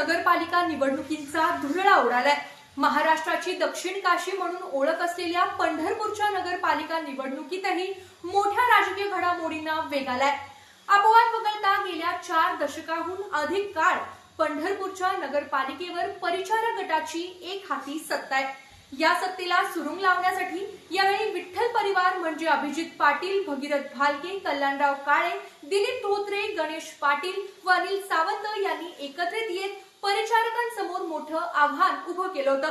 नगरपालिका निवडणुकींचा धुरळा उडालाय. महाराष्ट्राची दक्षिण काशी म्हणून ओळख असलेल्या पंढरपूरच्या नगरपालिका निवडणुकीतही मोठ्या राजकीय घडामोडींना वेग आलाय अपवाद वगळता गेल्या चार दशकाहून अधिक काळ पंढरपूरच्या नगरपालिकेवर परिचारक गटाची एक हाती सत्ता आहे या सत्तेला सुरुंग लावण्यासाठी यावेळी विठ्ठल परिवार म्हणजे अभिजित पाटील भगीरथ भालके कल्याणराव काळे दिलीप धोत्रे गणेश पाटील व अनिल सावंत यांनी एकत्रित येत परिचारकांसमोर मोठं आव्हान उभं केलं होतं.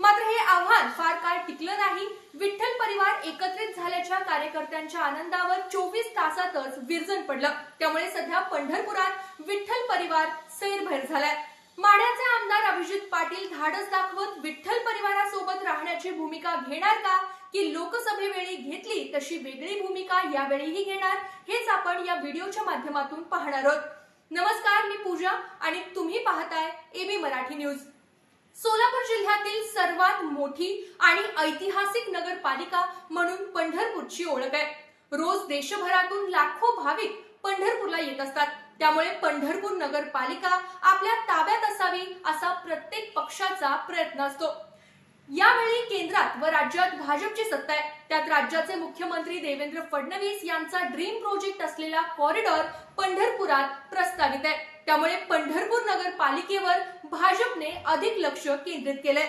मात्र हे आव्हान फार काळ टिकलं नाही. विठ्ठल परिवार एकत्रित झाल्याच्या कार्यकर्त्यांच्या आनंदावर चोवीस तासातच विरजण पडलं. त्यामुळे सध्या पंढरपुरात विठ्ठल परिवार सैरभैर झालाय. माड्याचे आमदार अभिजित पाटील धाडस दाखवत विठ्ठल परिवारासोबत राहण्याची भूमिका घेणार का? की लोकसभेवेळी घेतली तशी वेगळी भूमिका यावेळीही घेणार? हेच आपण या व्हिडिओच्या माध्यमातून पाहणार आहोत. नमस्कार मी पूजा आणि तुम्ही पाहताय एबी मराठी न्यूज. सोलापूर जिल्ह्यातील सर्वात मोठी आणि ऐतिहासिक नगरपालिका म्हणून पंढरपूरची ओळख आहे. रोज देशभरातून लाखो भाविक पंढरपूरला येत असतात. त्यामुळे पंढरपूर नगरपालिका आपल्या ताब्यात असावी असा प्रत्येक पक्षाचा प्रयत्न असतो. यावेळी केंद्रात व राज्यात भाजपची सत्ता आहे. त्यात राज्याचे मुख्यमंत्री देवेंद्र फडणवीस यांचा ड्रीम प्रोजेक्ट असलेला कॉरिडॉर पंढरपुरात प्रस्तावित आहे. त्यामुळे पंढरपूर नगरपालिकेवर भाजपने अधिक लक्ष केंद्रित केलंय.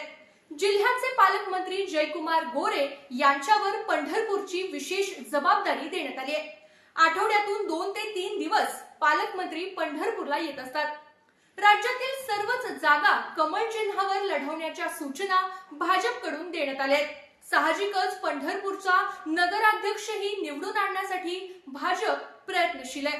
जिल्ह्याचे पालकमंत्री जयकुमार गोरे यांच्यावर पंढरपूरची विशेष जबाबदारी देण्यात आली आहे. आठवड्यातून दोन ते तीन दिवस पालकमंत्री पंढरपूरला येत असतात. राज्यातील सर्वच जागा कमळ चिन्हावर लढवण्याच्या सूचना भाजपकडून देण्यात आल्या आहेत. साहजिकच पंढरपूरचा नगराध्यक्षही निवडून आणण्यासाठी भाजप प्रयत्नशील आहे.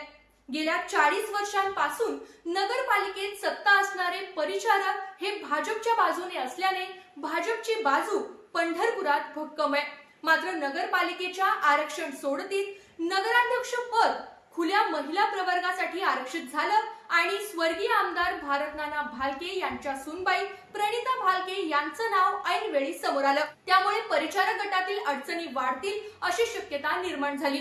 गेल्या चाळीस वर्षांपासून नगरपालिकेत सत्ता असणारे परिचारक हे भाजपच्या बाजूने असल्याने भाजपची बाजू पंढरपुरात भक्कम आहे. मात्र नगरपालिकेच्या आरक्षण सोडतीत नगराध्यक्ष पद खुल्या महिला प्रवर्गासाठी आरक्षित झालं आणि स्वर्गीय आमदार भारतनाना भालके यांच्या सुनबाई प्रणिता भालके यांचं नाव ऐनवेळी समोर आलं. त्यामुळे परिचारक गटातील अडचणी वाढतील अशी शक्यता निर्माण झाली.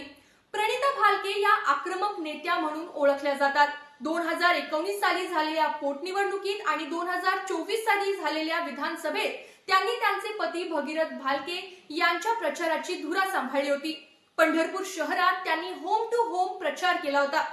प्रणिता भालके या आक्रमक नेत्या म्हणून ओळखल्या जातात. दोन हजार एकोणीस साली झालेल्या पोटनिवडणुकीत आणि दोन हजार चोवीस साली झालेल्या विधानसभेत त्यांनी त्यांचे पती भगीरथ भालके यांच्या प्रचाराची धुरा सांभाळली होती. पंढरपूर शहरात त्यांनी होम टू होम प्रचार केला होता.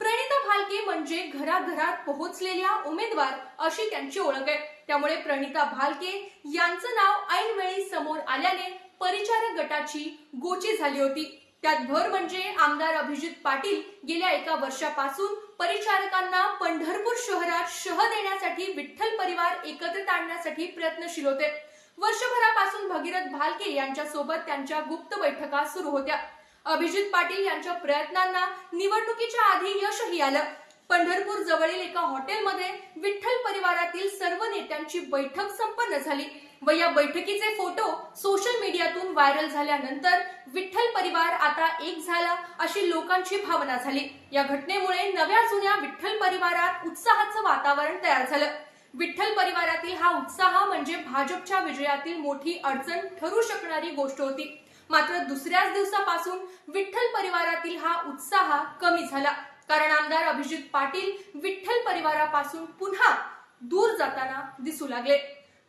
प्रणिता भालके म्हणजे घराघरात पोहोचलेल्या उमेदवार अशी त्यांची ओळख आहे. त्यामुळे प्रणिता भालके यांचं नाव ऐनवेळी समोर आल्याने परिचारक गटाची गोची झाली होती. त्यात भर म्हणजे आमदार अभिजित पाटील गेल्या एका वर्षापासून परिचारकांना पंढरपूर शहरात शह देण्यासाठी विठ्ठल परिवार एकत्रित आणण्यासाठी प्रयत्नशील होते. वर्षभरापासून भगीरथ भालके यांच्या सोबत त्यांच्या गुप्त बैठका सुरू होत्या. अभिजित पाटील यांच्या प्रयत्नांना निवडणुकीच्या आधी यशही आलं पंढरपूर जवळील एका हॉटेलमध्ये विठ्ठल परिवारातील सर्व नेत्यांची बैठक संपन्न झाली व या बैठकीचे फोटो सोशल मीडियातून व्हायरल झाल्यानंतर विठ्ठल परिवार आता एक झाला अशी लोकांची भावना झाली. या घटनेमुळे नव्या जुन्या विठ्ठल परिवारात उत्साहाचं वातावरण तयार झालं. विठ्ठल परिवारातील हा उत्साह म्हणजे भाजपच्या विजयातील मोठी अडचण ठरू शकणारी गोष्ट होती. मात्र दुसऱ्याच दिवसापासून विठ्ठल परिवारातील हा उत्साह कमी झाला. कारण आमदार अभिजित पाटील विठ्ठल परिवारापासून पुन्हा दूर जाताना दिसू लागले.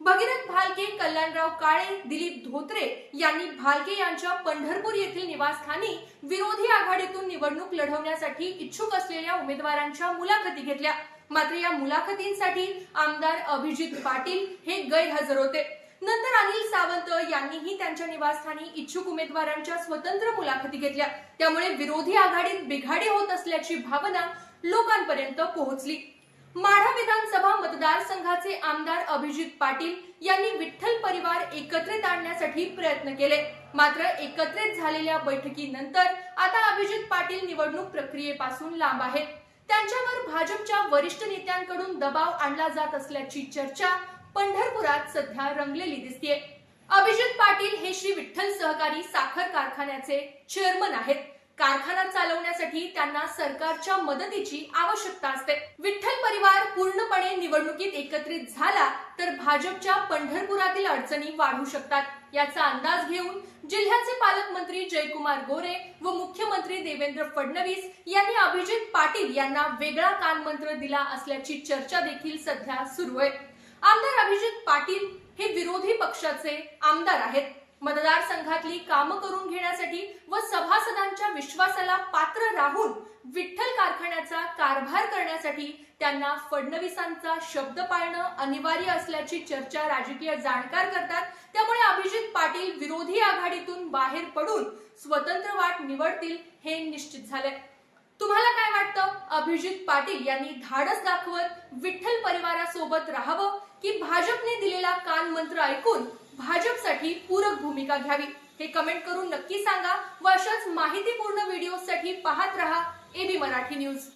भगीरथ भालके कल्याणराव काळे दिलीप धोत्रे यांनी भालके यांच्या पंढरपूर येथील निवासस्थानी विरोधी आघाडीतून निवडणूक लढवण्यासाठी इच्छुक असलेल्या उमेदवारांच्या मुलाखती घेतल्या. मात्र या मुलाखतींसाठी आमदार अभिजित पाटील हे गैरहजर होते. नंतर अनिल सावंत यांनीही त्यांच्या निवासस्थानी इच्छुक उमेदवारांच्या स्वतंत्र मुलाखती घेतल्या. त्यामुळे विरोधी आघाडीत बिघाडी होत असल्याची भावना लोकांपर्यंत पोहोचली. माढा विधानसभा मतदारसंघाचे आमदार अभिजित पाटील यांनी विठ्ठल परिवार एकत्रित आणण्यासाठी प्रयत्न केले. मात्र एकत्रित झालेल्या बैठकीनंतर आता अभिजित पाटील निवडणूक प्रक्रियेपासून लांब आहेत. त्यांच्यावर भाजपच्या वरिष्ठ नेत्यांकडून दबाव आणला जात असल्याची चर्चा पंढरपुरात सध्या रंगलेली दिसतीये. अभिजित पाटील हे श्री विठ्ठल सहकारी साखर कारखान्याचे चेअरमन आहेत. कारखाना चालवण्यासाठी त्यांना सरकारच्या मदतीची आवश्यकता असते. विठ्ठल परिवार पूर्णपणे निवडणुकीत एकत्रित झाला तर भाजपच्या पंढरपुरातील अडचणी वाढू शकतात. याचा अंदाज घेऊन जिल्ह्याचे पालकमंत्री जयकुमार गोरे व मुख्यमंत्री देवेंद्र फडणवीस यांनी अभिजित पाटील यांना वेगळा कानमंत्र दिला असल्याची चर्चा देखील सध्या सुरू आहे. आमदार अभिजित पाटील हे विरोधी पक्षाचे आमदार आहेत. मतदारसंघातली कामं करून घेण्यासाठी व सभासदांच्या विश्वासाला पात्र राहून विठ्ठल कारखान्याचा कारभार करण्यासाठी त्यांना फडणवीसांचा शब्द पाळणं अनिवार्य असल्याची चर्चा राजकीय जाणकार करतात. त्यामुळे अभिजित पाटील विरोधी आघाडीतून बाहेर पडून स्वतंत्र वाट निवडतील हे निश्चित झाले तुम्हाला काय वाटतं? अभिजित पाटील यांनी धाडस दाखवत विठ्ठल परिवारासोबत राहावं की भाजपने दिलेला कान मंत्र ऐकून भाजपसाठी पूरक भूमिका घ्यावी? हे कमेंट करून नक्की सांगा व अशाच माहितीपूर्ण व्हिडिओसाठी पाहत रहा एबी मराठी न्यूज